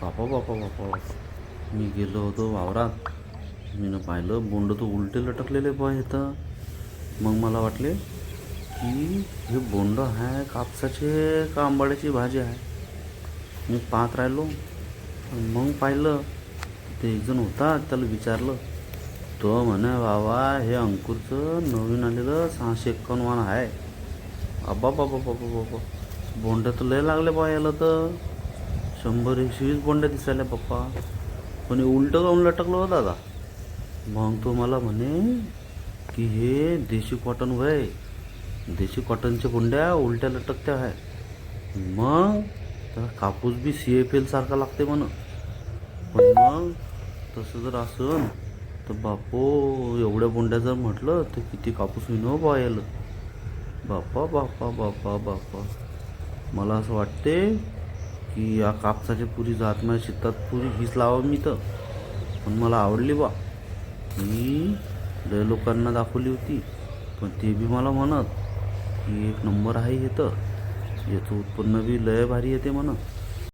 बापा बापा बापा मी गेलो होतो वावरात. मी पाहिलं बोंड तर उलटे लटकलेले बा इथं. मग मला वाटले की हे बोंड आहे कापसाचे का आंबाड्याची भाजी आहे मी पाहत राहिलो. मग पाहिलं ते एक जण होता त्याला विचारलं तो म्हणे बाबा हे अंकुरचं नवीन आलेलं सहाशे एक्कावन्न वाण आहे अब्बा बाबा बाबा बाबा. बोंड तर लय लागले बा याला तर. शंभर एकशेवीस बोंड्या दिसायला पप्पा. पण हे उलटं जाऊन लटकलं हो दादा. मग तो मला म्हणे की हे देशी कॉटन वय. देशी कॉटनच्या बोंड्या उलट्या लटकत्या आहे मग त्याला कापूस बी सी एफ एल सारखा लागते म्हणून पण मग तसं जर असं तर बापो एवढ्या बोंड्या जर म्हटलं तर किती कापूस विनो हो बा याला बापा बापा बापा बापा. मला असं वाटते की या कापसाच्या पुरी जात माझ्या शेतात पुरी हीच लावा मी तर. पण मला आवडली बा. मी लय लोकांना दाखवली होती. पण ते बी मला म्हणत की एक नंबर आहे हे तर. याचं उत्पन्न बी लय भारी येते म्हणत.